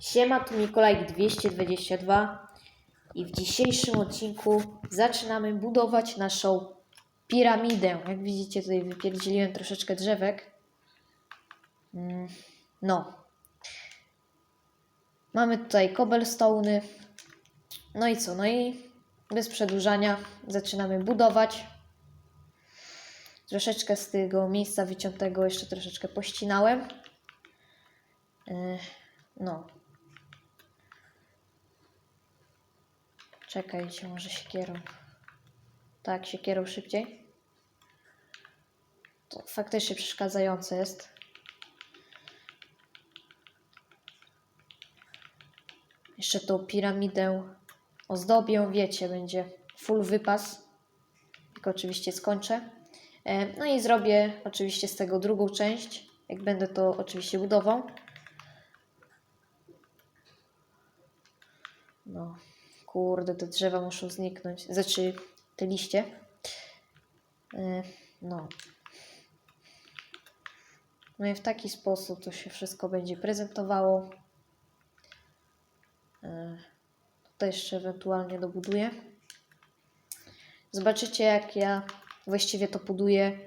Siema, tu Mikołajk 222 i w dzisiejszym odcinku zaczynamy budować naszą piramidę. Jak widzicie tutaj wypierdzieliłem troszeczkę drzewek. Mm, No. Mamy tutaj cobblestone'y. No i co? No i bez przedłużania zaczynamy budować. Troszeczkę z tego miejsca wyciętego jeszcze troszeczkę pościnałem. Yy, No. Czekajcie, może siekierą. Tak, siekierą szybciej. To faktycznie przeszkadzające jest. Jeszcze tą piramidę ozdobię, wiecie, będzie full wypas. Tylko oczywiście skończę. E, No i zrobię oczywiście z tego drugą część, jak będę to oczywiście budował. No, kurde, te drzewa muszą zniknąć. Znaczy, te liście. E, No. No i w taki sposób to się wszystko będzie prezentowało. E, Tutaj jeszcze ewentualnie dobuduję. Zobaczycie, jak ja właściwie to buduję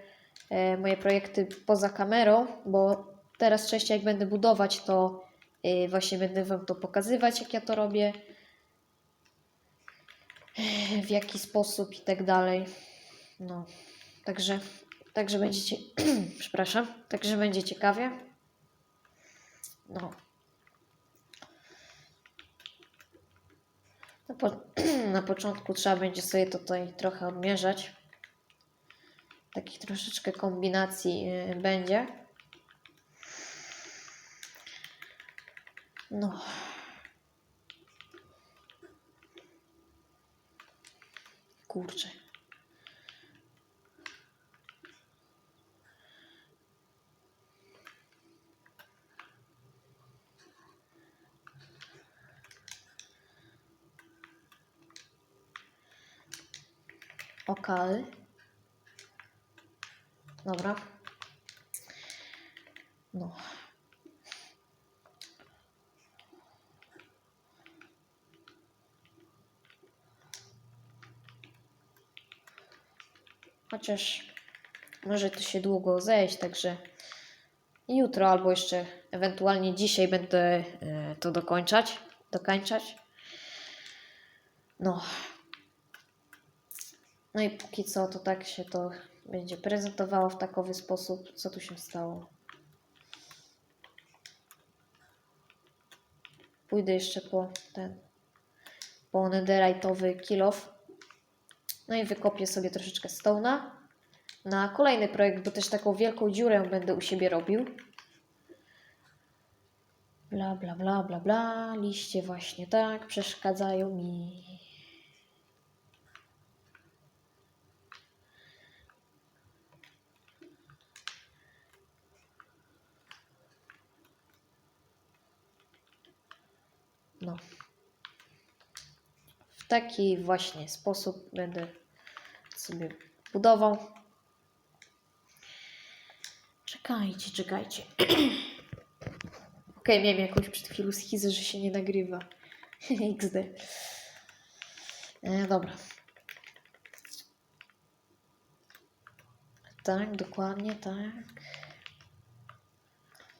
e, moje projekty poza kamerą, bo teraz częściej jak będę budować, to właśnie będę Wam to pokazywać, jak ja to robię, w jaki sposób i tak dalej. No, także, także będziecie, przepraszam, także będzie ciekawie. No. Na, po, na początku trzeba będzie sobie tutaj trochę odmierzać. Takich troszeczkę kombinacji yy, będzie. No. Kurczę. Okały. Dobra. No. Chociaż może to się długo zejść, także jutro albo jeszcze ewentualnie dzisiaj będę e, to dokończać, dokańczać. No. No i póki co to tak się to będzie prezentowało w takowy sposób. Co tu się stało? Pójdę jeszcze po ten po netherite'owy kilof. No i wykopię sobie troszeczkę stone'a na kolejny projekt, bo też taką wielką dziurę będę u siebie robił. Bla, bla, bla, bla, bla. Liście właśnie tak przeszkadzają mi. No. W taki właśnie sposób będę sobie budował. Czekajcie, czekajcie. Okej, miałem jakąś przed chwilą schizę, że się nie nagrywa. XD. E, dobra. Tak, dokładnie tak.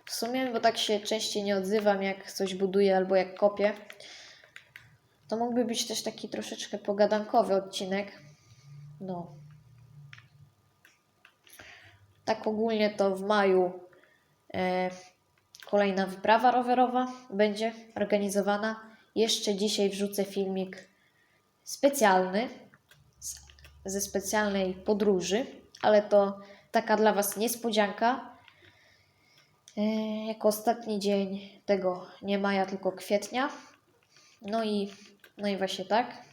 W sumie, bo tak się częściej nie odzywam, jak coś buduję albo jak kopię. To mógłby być też taki troszeczkę pogadankowy odcinek. No. Tak ogólnie to w maju e, kolejna wyprawa rowerowa będzie organizowana. Jeszcze dzisiaj wrzucę filmik specjalny z, ze specjalnej podróży, ale to taka dla Was niespodzianka. E, jako ostatni dzień tego nie maja, tylko kwietnia. No i, no i właśnie tak.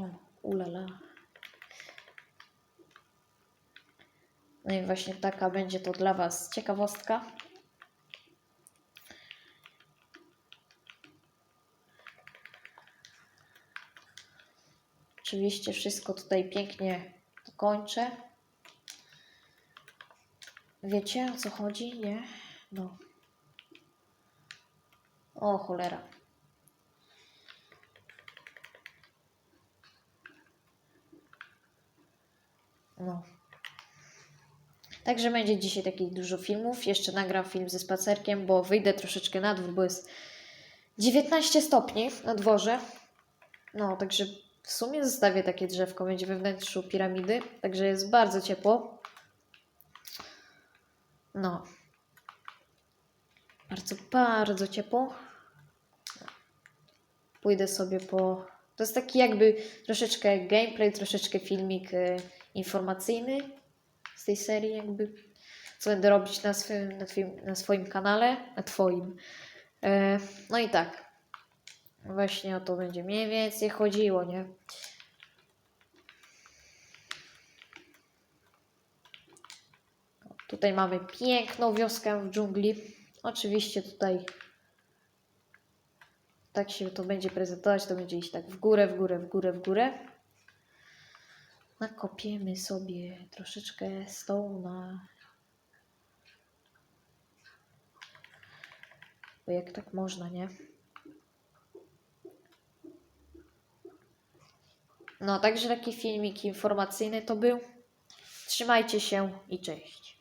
O, ulala. No i właśnie taka będzie to dla Was ciekawostka. Oczywiście wszystko tutaj pięknie kończę. Wiecie o co chodzi? Nie? No. O cholera. No. Także będzie dzisiaj takich dużo filmów. Jeszcze nagram film ze spacerkiem, bo wyjdę troszeczkę na dwór, bo jest 19 stopni na dworze. No, także w sumie zostawię takie drzewko, będzie we wnętrzu piramidy, także jest bardzo ciepło. No. Bardzo, bardzo ciepło. Pójdę sobie po. To jest taki jakby troszeczkę gameplay, troszeczkę filmik e, informacyjny z tej serii, jakby co będę robić na swoim, na, twoim, na swoim kanale, na Twoim. E, no i tak. Właśnie o to będzie mniej więcej chodziło, nie? Tutaj mamy piękną wioskę w dżungli. Oczywiście tutaj tak się to będzie prezentować, to będzie iść tak w górę, w górę, w górę, w górę. Nakopiemy sobie troszeczkę stołna. Bo jak tak można, nie? No, także taki filmik informacyjny to był. Trzymajcie się i cześć.